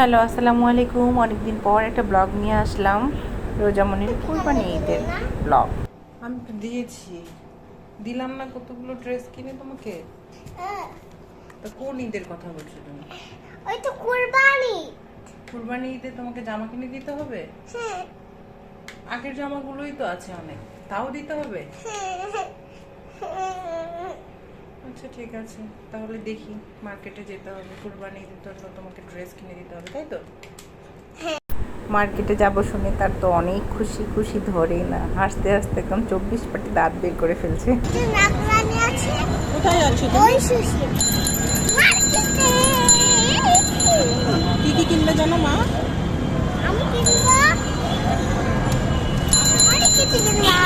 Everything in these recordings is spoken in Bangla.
হ্যালো আসসালামু আলাইকুম। অনেকদিন পর একটা ব্লগ নিয়ে আসলাম। রোজামনির কুরবানি ঈদের ব্লগ। আমি তো দিয়েছি। দিলাম না কতগুলো ড্রেস কিনে তোমাকে? হ্যাঁ, তা কোন ঈদের কথা বলছো তুমি? ওই তো কুরবানি। কুরবানি ঈদে তোমাকে জামা কিনে দিতে হবে? হ্যাঁ, আগের জামাগুলোই তো আছে অনেক। তাও দিতে হবে? হ্যাঁ, আচ্ছা ঠিক আছে। তাহলে দেখি মার্কেটে যেতে হবে। কুরবানি ঈদের জন্য তোমাকে ড্রেস কিনে দিতে হবে তাই তো? মার্কেটে যাব শুনে তার তো অনেক খুশি খুশি ধরেই না। হাসতে হাসতে একদম চব্বিশ পাটি দাঁত বের করে ফেলছে। কোথায় আছো ওই সুশি মার্কেটে কি কি কিনবে জানো মা? আমি কিনবো? অনেক কিছু কিনবো?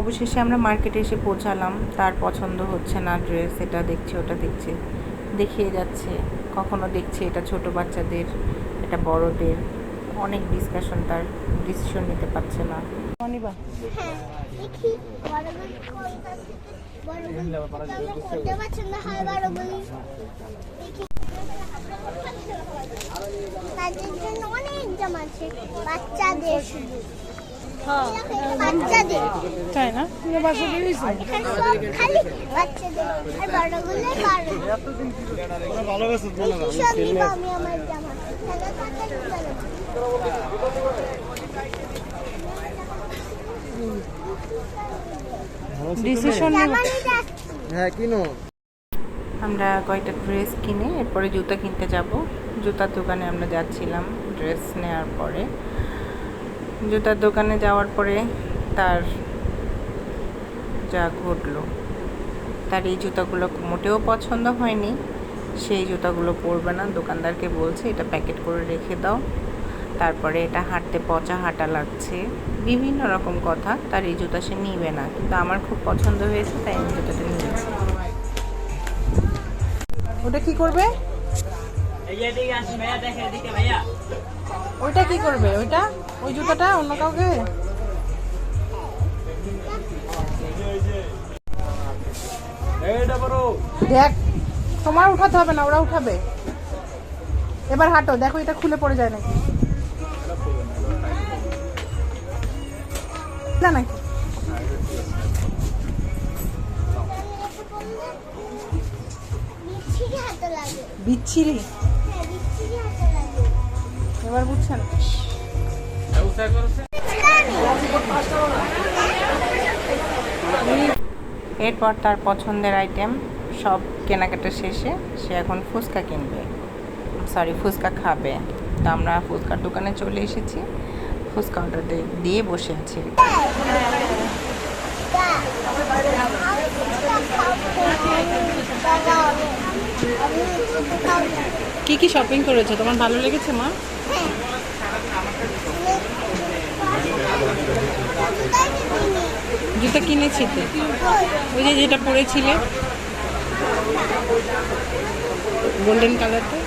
অবশেষে আমরা মার্কেটে এসে পৌঁছালাম। তার পছন্দ হচ্ছে না ড্রেস, এটা দেখছে, ওটা দেখছে। দেখিয়ে যাচ্ছে, কখনো দেখছে এটা ছোট বাচ্চাদের, এটা বড়দের। অনেক ডিসকাশন তার ডিসিশন নিতে পারছে না। বাচ্চাদের তাই না? বাসা। ডিসিশন। হ্যাঁ কিনো। আমরা কয়েকটা ড্রেস কিনে এরপরে জুতা কিনতে যাব। জুতার দোকানে আমরা যাচ্ছিলাম ড্রেস নেওয়ার পরে। জুতার দোকানে যাওয়ার পরে তার যা ঘটলো, তার এই জুতাগুলো মোটেও পছন্দ হয়নি। সেই জুতাগুলো পরবে না, দোকানদারকে বলছে, এটা প্যাকেট করে রেখে দাও। তারপরে এটা হাঁটতে পচা হাঁটা লাগছে। বিভিন্ন রকম কথা, তার এই জুতা সে নিবে না। কিন্তু আমার খুব পছন্দ হয়েছে, তাই আমি জুতাটা নিয়েছি। ওটা কি করবে? ওইটা কি করবে? ওইটা? ওই জুতাটা অন্য কাউকে? দেখ তোমার উঠাতে হবে না ওরা উঠাবে। এবার হাঁটো দেখো এটা খুলে পড়ে যায় নাকি? না নাকি? বিচ্ছিরি। এবার বুঝছেন? এরপর তার পছন্দের আইটেম সব কেনাকাটা শেষে সে এখন ফুচকা কিনবে। সরি ফুচকা খাবে। তো আমরা ফুচকার দোকানে চলে এসেছি। ফুচকা অর্ডার দিয়ে বসে আছি। কি কি শপিং করেছ? তোমার ভালো লেগেছে, মা? জুতা কিনেছি তো। ওই যে যেটা পরেছিলে। গোল্ডেন কালারটা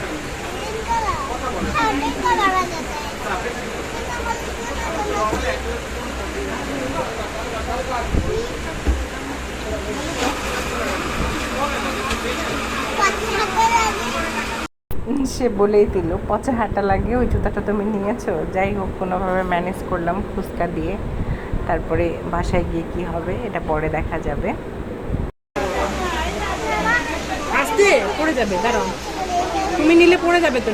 সে বলেই দিল, পচা হাঁটা লাগিয়ে ওই জুতাটা তুমি নিয়েছো? যাই হোক, কোনোভাবে ম্যানেজ করলাম ফুচকা দিয়ে। তারপরে বাসায় গিয়ে কি হবে, এটা পরে দেখা যাবে। পড়ে যাবে, দাঁড়াও। তুমি নিলে পড়ে যাবে তো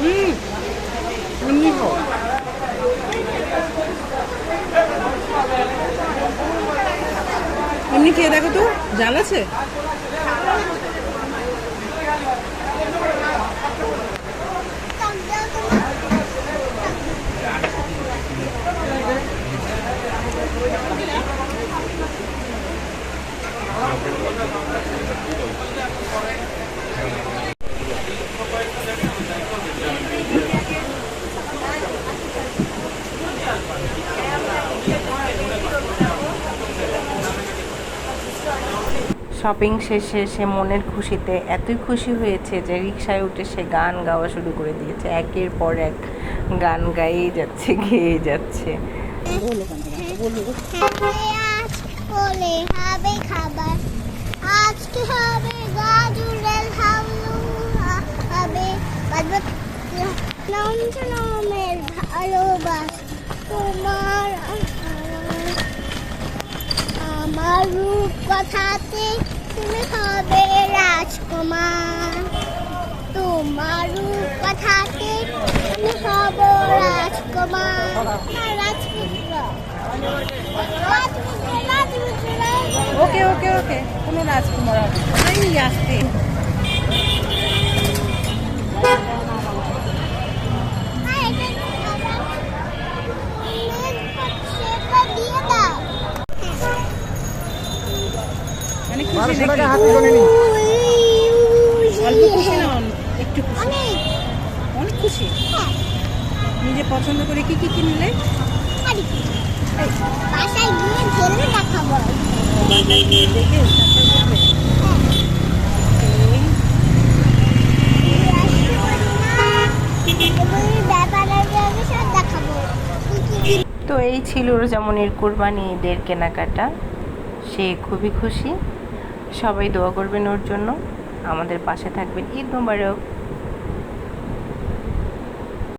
হুম এমনি খেয়ে দেখো তো জাল আছে? শপিং শেষে সে মনের খুশিতে এতই খুশি হয়েছে যে রিক্সায় উঠে সে গান গাওয়া শুরু করে দিয়েছে। একের পর এক গান গাইয়েই যাচ্ছে, গেয়ে যাচ্ছে। তোমার আমার রূপ কথাতে তুমি হবে রাজকুমার। তোমার রূপ কথাতে তুমি হব রাজকুমার। রাজপুত্র ওকে ওকে ওকে কোনো রাজকুমার হবে। মানে খুশি নাকি? অল্প খুশি না একটু খুশি। অনেক খুশি। নিজে পছন্দ করে কি কি কিনলে? বাসায় গিয়ে দেখাবো তো এই ছিল রোজামনির কোরবানি ঈদের কেনাকাটা। সে খুবই খুশি। সবাই দোয়া করবেন ওর জন্য। আমাদের পাশে থাকবেন। ঈদ মোবারক।